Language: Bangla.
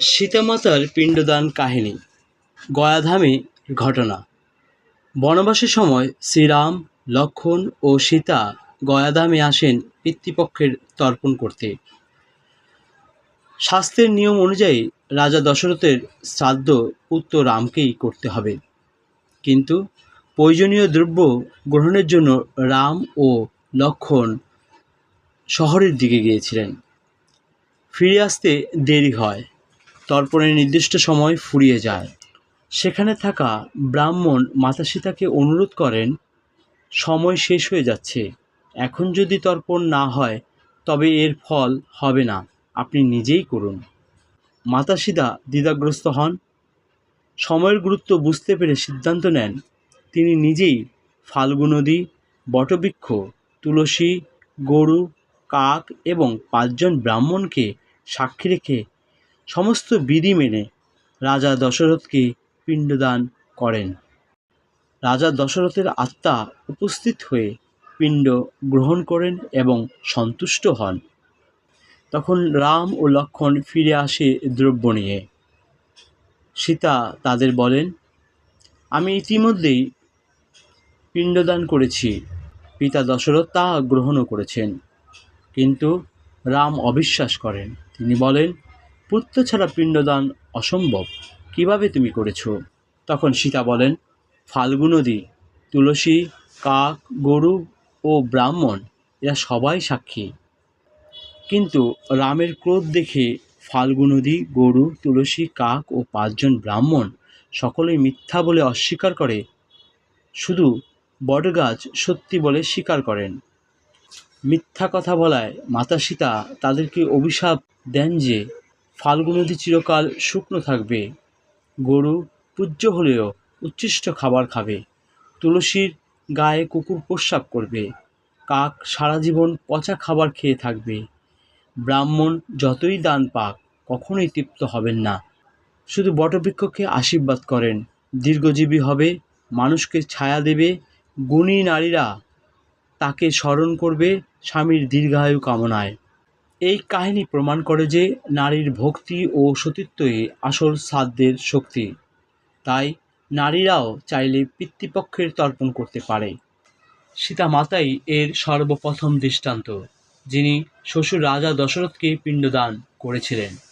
সীতামাতার পিণ্ডদান কাহিনী, গয়াধামে ঘটনা। বনবাসের সময় শ্রীরাম লক্ষ্মণ ও সীতা গয়াধামে আসেন পিতৃপক্ষের তর্পণ করতে। শাস্ত্রের নিয়ম অনুযায়ী রাজা দশরথের শ্রাদ্ধ পুত্র রামকেই করতে হবে। কিন্তু প্রয়োজনীয় দ্রব্য গ্রহণের জন্য রাম ও লক্ষ্মণ শহরের দিকে গিয়েছিলেন। ফিরে আসতে দেরি হয়। তর্পণের নির্দিষ্ট সময় ফুরিয়ে যায়। সেখানে থাকা ব্রাহ্মণ মাতা সীতাকে অনুরোধ করেন, সময় শেষ হয়ে যাচ্ছে। এখন যদি তর্পণ না হয়, তবে এর ফল হবে না। আপনি নিজেই করুন। মাতা সীতা দ্বিধাগ্রস্ত হন। সময়ের গুরুত্ব বুঝতে পেরে সিদ্ধান্ত নেন, তিনি নিজেই ফাল্গু নদী বটবৃক্ষ, তুলসী, গরু, কাক এবং পাঁচজন ব্রাহ্মণকে সাক্ষী রেখে সমস্ত বিধি মেনে রাজা দশরথকে পিণ্ডদান করেন। রাজা দশরথের আত্মা উপস্থিত হয়ে পিণ্ড গ্রহণ করেন এবং সন্তুষ্ট হন। তখন রাম ও লক্ষ্মণ ফিরে আসে দ্রব্য নিয়ে। সীতা তাদের বলেন, আমি ইতিমধ্যেই পিণ্ডদান করেছি। পিতা দশরথ তা গ্রহণও করেছেন। কিন্তু রাম অবিশ্বাস করেন। তিনি বলেন পুত্র ছাড়া পিণ্ডদান অসম্ভব। কীভাবে তুমি করেছ? তখন সীতা বলেন ফাল্গু নদী তুলসী, কাক, গরু ও ব্রাহ্মণ, এরা সবাই সাক্ষী। কিন্তু রামের ক্রোধ দেখে ফাল্গু নদী গরু, তুলসী, কাক ও পাঁচজন ব্রাহ্মণ সকলেই মিথ্যা বলে অস্বীকার করে। শুধু বটগাছ সত্যি বলে স্বীকার করেন। মিথ্যা কথা বলায় মাতা সীতা তাদেরকে অভিশাপ দেন যে ফাল্গু নদী চিরকাল শুকনো থাকবে। গরু পূজ্য হলেও উচ্ছিষ্ট খাবার খাবে। তুলসীর গায়ে কুকুর প্রস্রাব করবে। কাক সারা জীবন পচা খাবার খেয়ে থাকবে। ব্রাহ্মণ যতই দান পাক, কখনোই তৃপ্ত হবেন না। শুধু বটবৃক্ষকে আশীর্বাদ করেন। দীর্ঘজীবী হবে, মানুষকে ছায়া দেবে, গুণী নারীরা তাকে স্মরণ করবে স্বামীর দীর্ঘায়ু কামনায়। এই কাহিনী প্রমাণ করে যে নারীর ভক্তি ও সতীত্বই আসল সাধ্যের শক্তি। তাই নারীরাও চাইলে পিতৃপক্ষের তর্পণ করতে পারে। সীতা মাতাই এর সর্বপ্রথম দৃষ্টান্ত, যিনি শ্বশুর রাজা দশরথকে পিণ্ডদান করেছিলেন।